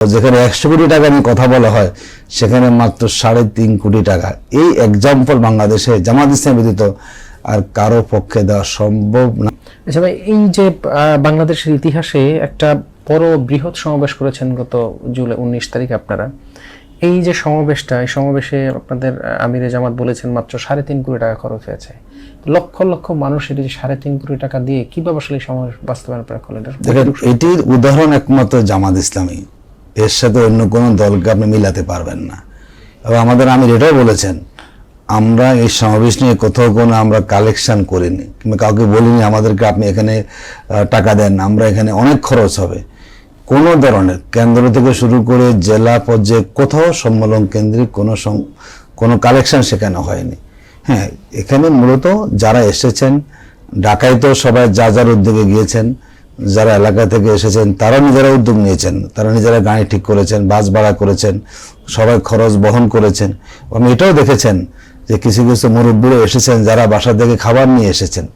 যেখানে একশো কোটি টাকা নিয়ে কথা বলা হয় সেখানে মাত্র সাড়ে তিন কোটি টাকা। এই এক্সাম্পল বাংলাদেশে জামাত ইসলাম ব্যতীত আর কারও পক্ষে দেওয়া সম্ভব না। আচ্ছা ভাই এই যে বাংলাদেশের ইতিহাসে একটা বড় বৃহৎ সমাবেশ করেছেন গত জুলাই উনিশ তারিখ আপনারা। এই যে সমাবেশটা এই সমাবেশে আপনাদের আমিরে জামাত বলেছেন মাত্র সাড়ে তিন কোটি টাকা খরচ হয়েছে। লক্ষ লক্ষ মানুষের এই যে সাড়ে তিন কোটি টাকা দিয়ে কীভাবে আসলে সমাবেশ বাস্তবায়ন করা এটির উদাহরণ একমাত্র জামাত ইসলামী এর সাথে অন্য কোনো দলকে আপনি মিলাতে পারবেন না। এবং আমাদের আমির এটাও বলেছেন, আমরা এই সমাবেশ নিয়ে কোথাও কোনো আমরা কালেকশন করিনি, কিংবা কাউকে বলিনি, আমাদেরকে আপনি এখানে টাকা দেন, আমরা এখানে অনেক খরচ হবে। কোনো ধরনের কেন্দ্র থেকে শুরু করে জেলা পর্যায়ে কোথাও সম্মেলন কেন্দ্রিক কোনো কোনো কালেকশন সেখানে হয়নি। হ্যাঁ এখানে মূলত যারা এসেছেন, ঢাকায় তো সবাই যা যার উদ্যোগে গিয়েছেন যারা এলাকা থেকে এসেছেন, তারা নিজেরা উদ্যোগ নিয়েছেন। তারা নিজেরা গাড়ি ঠিক করেছেন, বাস ভাড়া করেছেন, সবাই খরচ বহন করেছেন। আপনি এটাও দেখেছেন যে কিছু কিছু মুরব্বীরা এসেছেন যারা বাসা থেকে খাবার নিয়ে এসেছেন।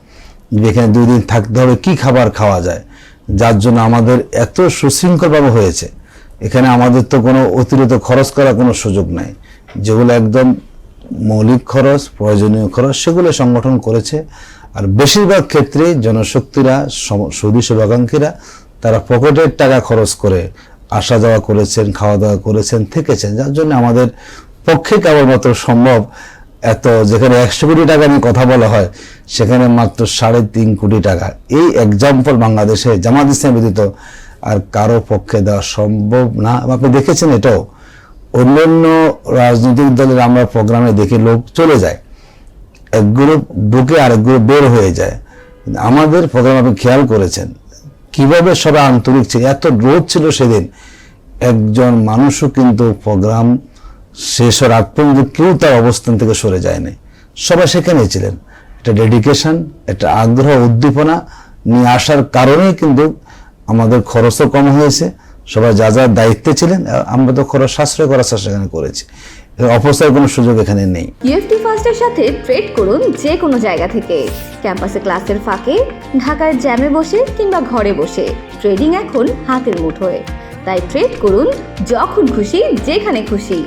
যে এখানে দুই দিন থাকতে হবে, কি খাবার খাওয়া যায়? যার জন্য আমাদের এত সুশৃঙ্খলভাবে হয়েছে। এখানে আমাদের তো কোনো অতিরিক্ত খরচ করার কোনো সুযোগ নাই। যেগুলো একদম মৌলিক খরচ, প্রয়োজনীয় খরচ, সেগুলো সংগঠন করেছে। আর বেশিরভাগ ক্ষেত্রে জনশক্তিরা সৌদি শুভাকাঙ্ক্ষীরা তারা পকেটের টাকা খরচ করে আসা যাওয়া করেছেন, খাওয়া দাওয়া করেছেন, থেকেছেন। যার জন্য আমাদের পক্ষে কেবলমাত্র সম্ভব এত, যেখানে একশো কোটি টাকা নিয়ে কথা বলা হয়, সেখানে মাত্র সাড়ে তিন কোটি টাকা। এই এক্সাম্পল বাংলাদেশে জামাত ইসলাম ব্যতীত আর কারও পক্ষে দেওয়া সম্ভব না। আপনি দেখেছেন এটাও। অন্যান্য রাজনৈতিক দলের আমরা প্রোগ্রামে দেখি লোক চলে যায়। এক গ্রুপ ঢুকে আরেক গ্রুপ বের হয়ে যায়। আমাদের প্রোগ্রাম আপনি খেয়াল করেছেন। কীভাবে সবাই আন্তরিক ছিল? এত রোদ ছিল সেদিন। একজন মানুষও কিন্তু প্রোগ্রাম শেষ হওয়ার আগ পর্যন্ত কেউ তার অবস্থান থেকে সরে যায়নি। সবাই সেখানেই ছিলেন। একটা ডেডিকেশন একটা আগ্রহ, উদ্দীপনা নিয়ে আসার কারণেই কিন্তু আমাদের খরচও কম হয়েছে। সবাই যা যা দায়িত্বে ছিলেন আমরা তো খরচ সাশ্রয় করার চেষ্টা এখানে করেছি। অপসার কোনো সুযোগ এখানে নেই। ইউএফটি ফার্স্টের সাথে ট্রেড করুন যে কোনো জায়গা থেকে। ক্যাম্পাসে ক্লাসের ফাঁকে, ঢাকার জ্যামে বসে কিংবা ঘরে বসে। ট্রেডিং এখন হাতের মুঠোয়। তাই ট্রেড করুন যখন খুশি, যেখানে খুশি।